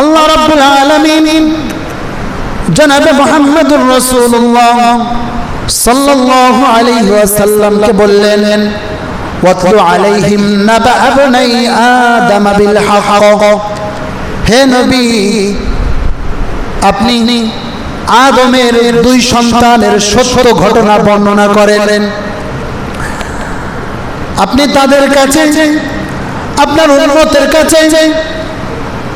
আল্লাহ রাব্বুল আলামিন জনাবে মুহাম্মদুর রাসূলুল্লাহ সাল্লাল্লাহু আলাইহি ওয়াসাল্লামকে বললেন, ওয়াতলু আলাইহিম নাবা আবনাই আদম বিল হক। হে নবী, আপনি আদমের দুই সন্তানের সত্য ঘটনা বর্ণনা করেন আপনি তাদের কাছে, আপনার উন্মতের কাছে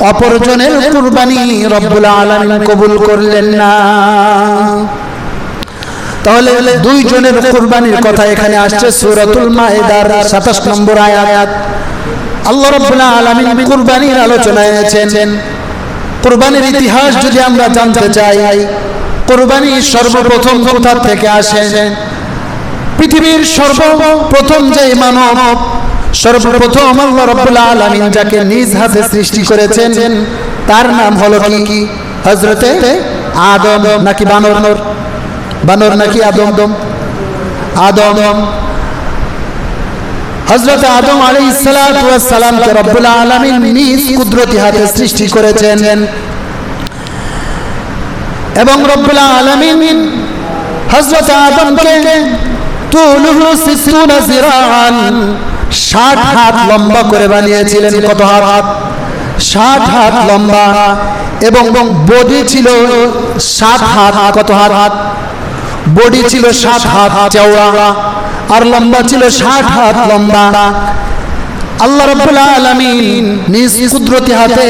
অপরজনের কুরবানি রব্বুল আলামিন কবুল করলেন না। তাহলে দুইজনের কুরবানির কথা এখানে আসছে সূরাতুল মাইদার 27 নম্বর আয়াত। আল্লাহ রাব্বুল আলামিন কুরবানির আলোচনায় এনেছেন কুরবানির ইতিহাস যদি আমরা জানতে চাই, কুরবানি সর্বপ্রথম কোথা থেকে আসে? পৃথিবীর সর্বপ্রথম যে মানব সর্বপ্রথম আল্লাহ রাব্বুল আলামিন যাকে নিজ হাতে সৃষ্টি করেছেন, তার নাম হলো কি? হযরতে আদম নাকি বানর? বানর নাকি আদম? আদম। হযরত আদম ওয়াস সালামকে রব্বুল আলামিন নিজ কুদরতি হাতে সৃষ্টি করেছেন। এবং রব্বুল আলামিন হযরত আদমকে তুলুহু সিত্তুনা জিরাআন 60 হাত লম্বা করে বানিয়েছিলেন কত হাত? 60 হাত লম্বা এবং বডি ছিল 7 হাত কত হাত? হাত বডি ছিল 7 হাত চওড়া আর লম্বা ছিল 60 হাত লম্বা। আল্লাহ রাব্বুল আলামিন নিজ কুদরতি হাতে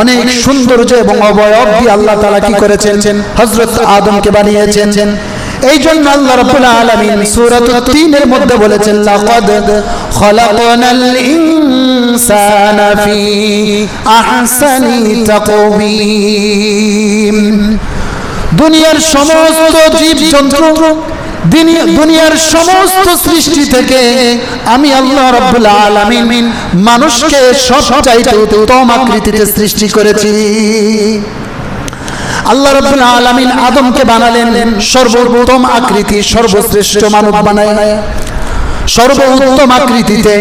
অনেক সৌন্দর্য এবং অবয়ব দিয়ে আল্লাহ তাআলা কি করেছেন? হযরত আদমকে বানিয়েছেন। এই জন্য আল্লাহ রাব্বুল আলামিন সূরাতুত তিনের মধ্যে বলেছেন, লাকাদ খলাকনাল ইনসানা ফি আহসানি তাকওয়িম। দুনিয়ার সমস্ত জীব জন্তু দুনিয়ার সমস্ত সৃষ্টি থেকে আমি আল্লাহ রাব্বুল আলামিন মানুষকে সবচাইতে উত্তম আকৃতিতে সৃষ্টি করেছি। আল্লাহ রাব্বুল আলামিন আদমকে বানালেন সর্বোত্তম আকৃতি, সর্বশ্রেষ্ঠ মানব বানায়। সর্বোত্তম আকৃতিতে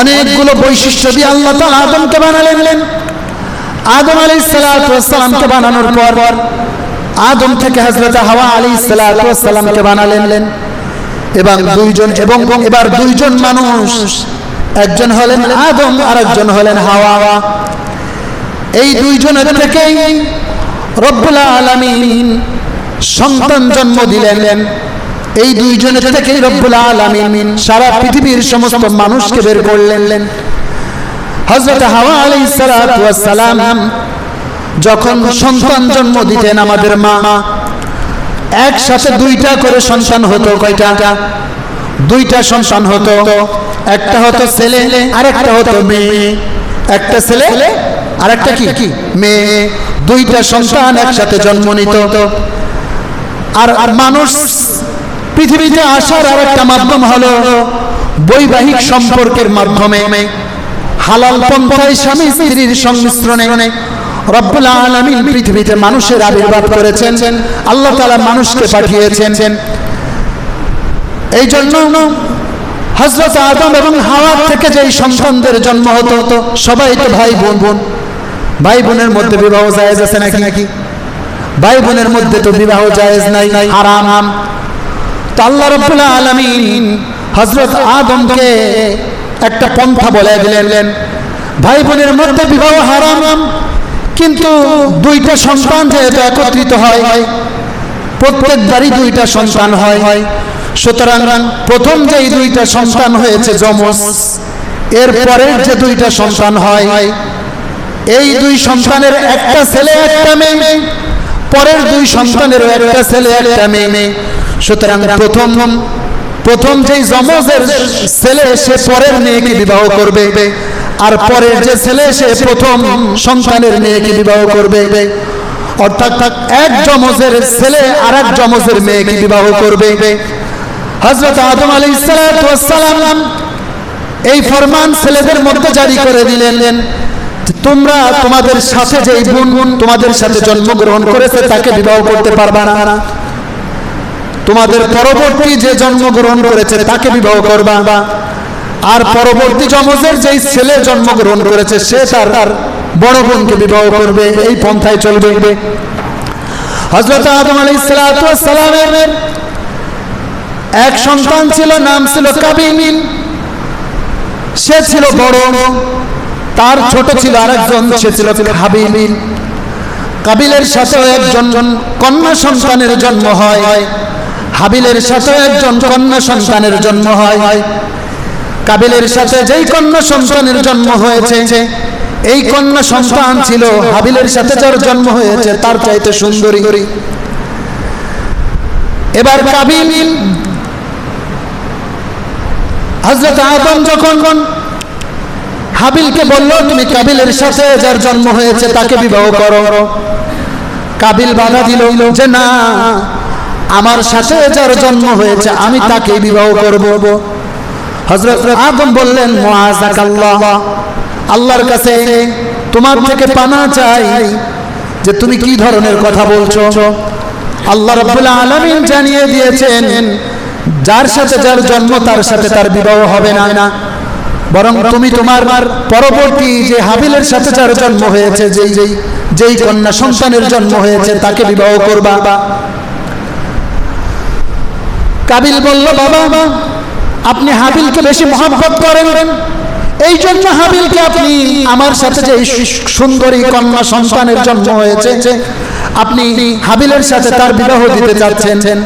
অনেকগুলো বৈশিষ্ট্য দিয়ে আল্লাহ তাআলা আদমকে বানালেন। আদম আলাইহিস সালাতু সালামকে বানানোর পর আদম থেকে হযরত হাওয়া আলাইহিস সালাতু সালামকে বানালেন। এবং দুইজন এবং এবার দুইজন মানুষ, একজন হলেন আদম আর একজন হলেন হাওয়া। এই দুইজনের থেকেই রব্বুল আলামিন সন্তান জন্ম দিলেন। এই দুইজনের থেকেই রব্বুল আলামিন সারা পৃথিবীর সমস্ত মানুষকে বের করলেন। হযরত হাওয়া ওয়াস সালাম যখন সন্তান জন্ম দিতেন আমাদের মা, একসাথে দুইটা করে সন্তান হতো কয়টা? দুইটা সন্তান হতো। একটা হতো ছেলে আর একটা হতো মেয়ে। একটা ছেলে আর একটা কি? মেয়ে দুইটা সন্তান একসাথে জন্ম নিত আর আর মানুষ পৃথিবীতে আসার আর একটা মাধ্যম হলো বৈবাহিক সম্পর্কের মাধ্যমে। হালাল পন্থায় স্বামী স্ত্রীর সংমিশ্রণে রব্বুল আলামিন পৃথিবীতে মানুষের আবির্ভাব করেছেন। আল্লাহ তাআলা মানুষকে পাঠিয়েছেন। এই জন্য হযরত আদম এবং হাওয়া থেকে যেই সন্তানদের জন্ম হতো সবাই তো ভাই বোন বোন। ভাই বোনের মধ্যে বিবাহ জায়েজ আছে নাকি? নাকি? ভাই বোনের মধ্যে তো বিবাহ জায়েজ নাই। হারাম তো আল্লাহ রাব্বুল আলামিন হযরত আদমকে একটা পন্থা বলে দিলেন। ভাই বোনের মধ্যে বিবাহ হারাম কিন্তু দুইটা সন্তান যেহেতু একত্রিত হয় প্রত্যেক বাড়ি দুইটা সন্তান হয়। সুতরাং প্রথম যেই দুইটা সন্তান হয়েছে যমজ এর পরের যে দুইটা সন্তান হয় এই দুই সন্তানের একটা ছেলে একটা মেয়ে। পরের দুই সন্তানেরও একটা ছেলে একটা মেয়ে। সুতরাং প্রথম প্রথম যেই যমজের ছেলে সে পরের মেয়েকে বিবাহ করবে। আর পরের যে ছেলে সে প্রথম সন্তানের মেয়েকে বিবাহ করবে। অর্থাৎ এক জমজের ছেলে আর এক জমজের মেয়েকে বিবাহ করবে। হজরত আদম আলী সালাম এই ফরমান ছেলেদের মধ্যে জারি করে দিলেন। তোমরা তোমাদের সাথে যে বোন বোন তোমাদের সাথে জন্মগ্রহণ করেছে তাকে বিবাহ করতে পারবা না। তোমাদের পরবর্তী যে জন্মগ্রহণ করেছে তাকে বিবাহ করবা। আর পরবর্তী জমজের যেই ছেলে জন্মগ্রহণ করেছে সে তার তার বড় বোনকে বিবাহ করবে এই পন্থায় চলবে। হজরত আদম আলী সালামের এক সন্তান ছিল নাম ছিল কাবিল সে ছিল বড়। তার ছোট ছিল আরেকজন সে ছিল হাবিল কাবিলের সাথে একজন কন্যা সন্তানের জন্ম হয়। হাবিলের সাথে একজন কন্যা সন্তানের জন্ম হয়। কাবিলের সাথে যেই কন্যা সন্তানের জন্ম হয়েছে এই কন্যা সন্তান ছিল হাবিলের সাথে যার জন্ম হয়েছে তার চাইতে সুন্দরী। এবার কাবিল হজরত আদম যখন হাবিলকে বলল, তুমি কাবিলের সাথে যার জন্ম হয়েছে তাকে বিবাহ করো। কাবিল বাধা দিল যে, না, আমার সাথে যার জন্ম হয়েছে আমি তাকে বিবাহ করব। হজরত আদম বললেন আল্লাহর কাছে তোমার থেকে পানা চাই যে তুমি কি ধরনের কথা বলছো? আল্লাহ রাব্বুল আলামিন জানিয়ে দিয়েছেন, যার সাথে যার জন্ম, তার সাথে তার বিবাহ হবে না না। বরং তুমি তোমার পরবর্তী যে হাবিলের সাথে যার জন্ম হয়েছে যেই যেই যেই কন্যা সন্তানের জন্ম হয়েছে তাকে বিবাহ করবা। কাবিল বলল বাবা আপনি হাবিলকে বেশি মহাব্বত করেন। এই জন্য হাবিলকে আপনি আমার সাথে যে সুন্দরী কন্যা সন্তানের জন্ম হয়েছে আপনি হাবিলের সাথে তার বিবাহ দিতে চাচ্ছেন।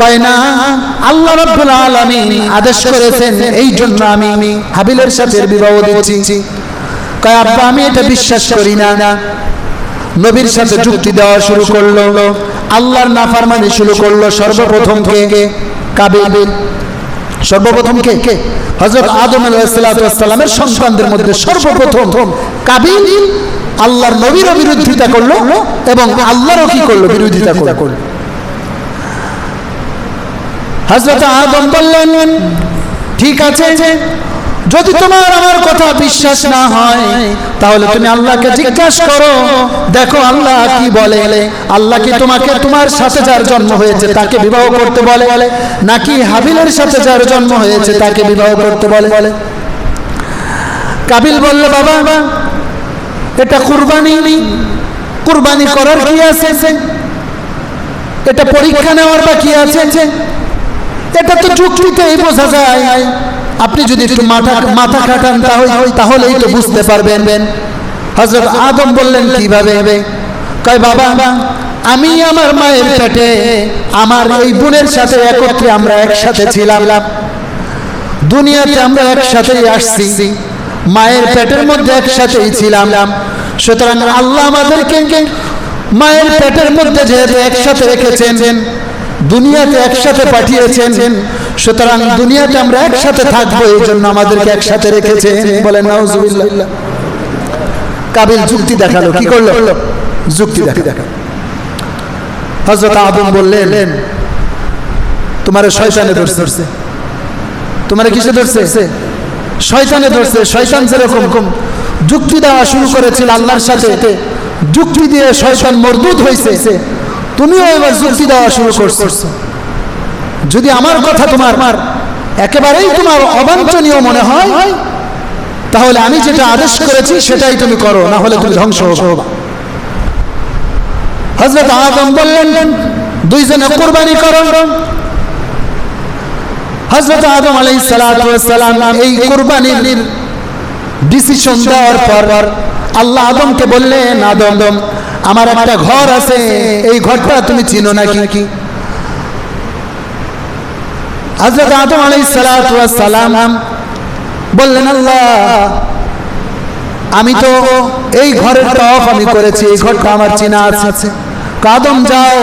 কয় না, আল্লাহ রাব্বুল আলামিন আদেশ করেছেন এই জন্য আমি হাবিলের সাথে বিবাহ দিচ্ছি। কয়, আব্বা, আমি এটা বিশ্বাস করি না। নবীর সাথে যুক্তি দেওয়া শুরু করল। আল্লাহর নাফরমানি শুরু করল সর্বপ্রথম কে? কাবিল। সর্বপ্রথম কে? কে? হযরত আদম আলাইহিস সালামের সন্তানদের মধ্যে সর্বপ্রথম কাবিল। আল্লাহর নবীর বিরোধিতা করল এবং আল্লাহরও কি করল? বিরোধিতা করল। হজরত আদম বললেন ঠিক আছে যদি তোমার আমার কথা বিশ্বাস না হয় তাহলে তুমি আল্লাহকে জিজ্ঞাসা করো। দেখো আল্লাহ কি বলে। আল্লাহ কি তোমাকে তোমার সাথে যার জন্ম হয়েছে তাকে বিবাহ করতে বলে? নাকি হাবিলের সাথে যার জন্ম হয়েছে তাকে বিবাহ করতে বলে বলে? কাবিল বলল বাবা এটা কুরবানি। কুরবানি করার কি আছে? এটা পরীক্ষা নেওয়ার বা কি আছে? এটা তো যুক্তিতেই বোঝা যায়। আপনি যদি একটু মাথা মাথা খাটান তাহলে তাহলেই তো বুঝতে পারবেন। হজরত আদম বললেন, কীভাবে? কয়, বাবা, আমি আমার মায়ের পেটে, আমার এই বোনের সাথে একত্রে আমরা একসাথে ছিলাম। দুনিয়াতে আমরা একসাথেই আসছি। মায়ের পেটের মধ্যে একসাথেই ছিলাম। সুতরাং আল্লাহ আমাদেরকে মায়ের পেটের মধ্যে যেহেতু একসাথে রেখেছেন দুনিয়াতে একসাথে পাঠিয়েছেন। সুতরাং দুনিয়াতে আমরা একসাথে থাকব, এই জন্য আমাদেরকে একসাথে রেখেছেন বলেন কাবিল যুক্তি দেখাল, কি করল? যুক্তি দেখা হজরত আদম বললেন, তোমার শয়তানে ধরছে। তোমার কিসে ধরছে? শয়তানে ধরছে, শয়তান যেরকম যুক্তি দেওয়া শুরু করেছিল আল্লাহর সাথে, যুক্তি দিয়ে শয়তান মরদুদ হয়েছে তুমিও এবার যুক্তি দেওয়া শুরু করছ। যদি আমার কথা তোমার একেবারেই তোমার অবাঞ্ছনীয় মনে হয় তাহলে আমি যেটা আদেশ করেছি সেটাই তুমি করো না হলে তুমি ধ্বংস হবা। হজরত আদম বললেন দুইজনে কোরবানি করো। হজরত আদম আলাই সালাম এই কোরবানির ডিসিশন দেওয়ার পর আল্লাহ আদমকে বললেন আদম আমার একটা ঘর আছে, এই ঘরটা তুমি চিনো নাকি? হজরত আদম আলাই সালাম বললেন, আল্লাহ, আমি তো এই ঘরের টপ আমি করেছি, এই ঘরটা আমার চিনা আছে। কাদম যাও,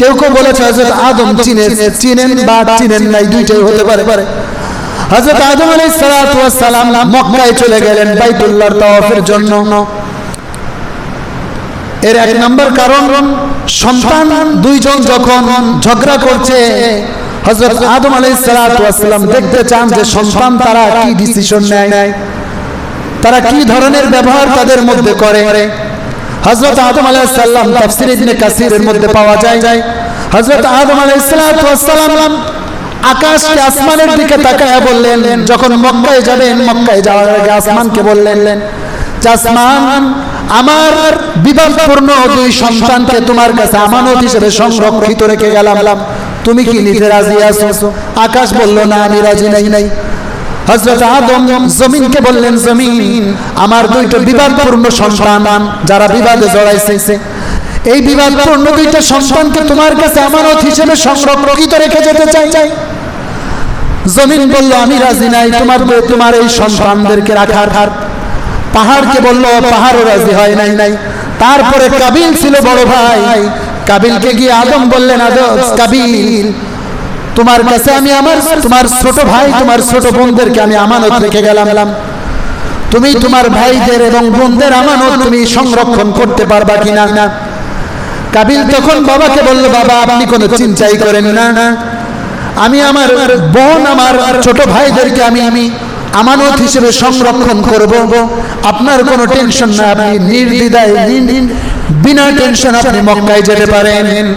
কেউ কেউ বলেছে হজরত আদম চিনে চিনেন বা চিনেন নাই, দুইটাই হতে পারে। পারে হযরত আদম ওয়াস সালাম মক্কায় চলে গেলেন বাইতুল্লাহর তাওয়াফের জন্য। এর এক নম্বর কারণ, সন্তান দুইজন যখন ঝগড়া করছে, হযরত আদম ওয়াস সালাম দেখতে চান যে সন্তান তারা কি ডিসিশন নেয়, তারা কি ধরনের ব্যবহার তাদের মধ্যে করে। হযরত আদম আলাইহিস সালাম তাফসীর ইবনে কাসিরের মধ্যে পাওয়া যায়, হযরত আদম ওয়াস সালাম আকাশকে আসমানের দিকে তাকায় বললেন, যখন মক্কায় যাবেন, মক্কায় যাওয়ার আগে আসমানকে বললেন আসমান আমার বিবাদপূর্ণ দুই সন্তানকে তোমার কাছে আমানত হিসেবে সংরক্ষিত রেখে গেলাম। তুমি কি নিতে রাজি আছো? আকাশ বলল, না, আমি রাজি নাই নাই। হযরত আদম জমিনকে বললেন, জমিন, আমার বিবাদপূর্ণ সন্তান, যারা বিবাদে জড়াইছে। এই বিবাদপূর্ণ দুইটা সন্তানকে তোমার কাছে আমানত হিসেবে সংরক্ষিত রেখে যেতে চাই। চাই জমিন বলল, আমি রাজি নাই, তোমার তোমার এই সন্তানদেরকে রাখার হার পাহাড়কে বলল পাহাড়ও রাজি হয় নাই নাই। তারপরে কাবিল ছিল বড় ভাই। কাবিলকে গিয়ে আদম বললেন, আদম, কাবিল, তোমার কাছে আমি আমার, তোমার ছোট ভাই, তোমার ছোট বোনদেরকে আমি আমানত রেখে গেলাম। তুমি তোমার ভাইদের এবং বোনদের আমানত তুমি সংরক্ষণ করতে পারবা কিনা? না কাবিল তখন বাবাকে বলল, বাবা, আপনি কোনো চিন্তাই করেন না। না আমি আমার বোন, আমার ছোট ভাইদেরকে আমি আমি আমানত হিসেবে সংরক্ষণ করব। আপনার কোনো টেনশন না, আপনি নির্দিদায় নির- বিনা টেনশন আপনি মক্কায় যেতে পারেন।